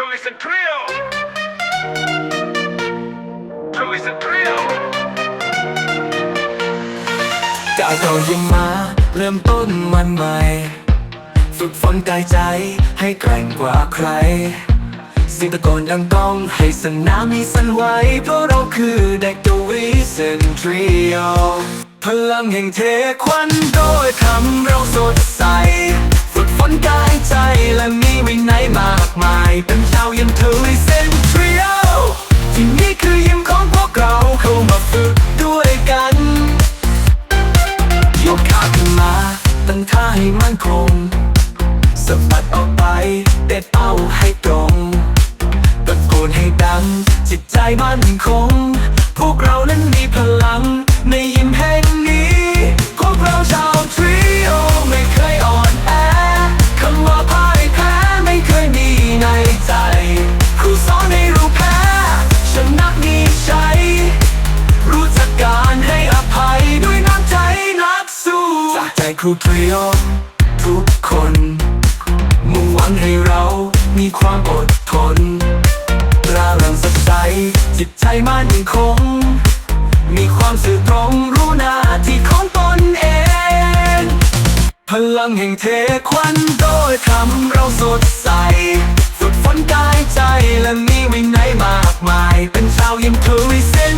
Truly's a trio. Truly's a trio. ก้าวเรายังมา เริ่มต้นวันใหม่ ฝึกฝนกายใจให้แกร่งกว่าใครสิ่งตะโกนดังก้องให้สนามมีสั่นไหวเพราะเราคือเด็กตัววิเซนทรีโอพลังแห่งเทควันโดยทำเราสดใส ฝึกฝนก มาย เป็นชาวยันเธอเลยเซนทรีโอที่นี่คือยิมของพวกเราเข้ามาฝึกด้วยกันยกขาขึ้นมา ตั้งท่าให้มั่นคงสะบัดออกไปเตะเป้าให้ตรงตะโกนให้ดัง จิตใจมั่นคง ครูเทรีโอทุกคน มุ่งหวังให้เรามีความอดทนร่าเริงสดใสจิตใจมั่นคง มีความสื่อตรงรู้หน้าที่ของตนเอง พลังแห่งเทควันโดยทำเราสดใสฝึกฝนกายใจและมีวินัยมากมาย เป็นชาวยิมทูริเซน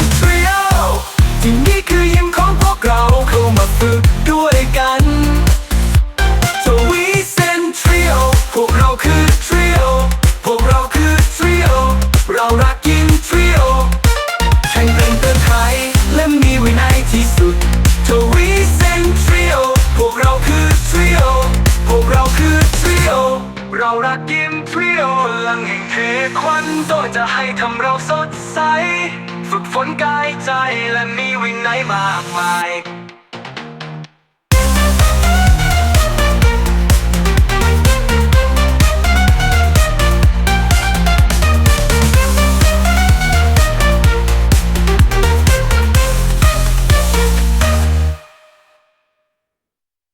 เรารักยิมทริโอพลังแห่งเทควันโดยจะให้ทำเราสดใส ฝึกฝนกายใจและมีวินัยมากมาย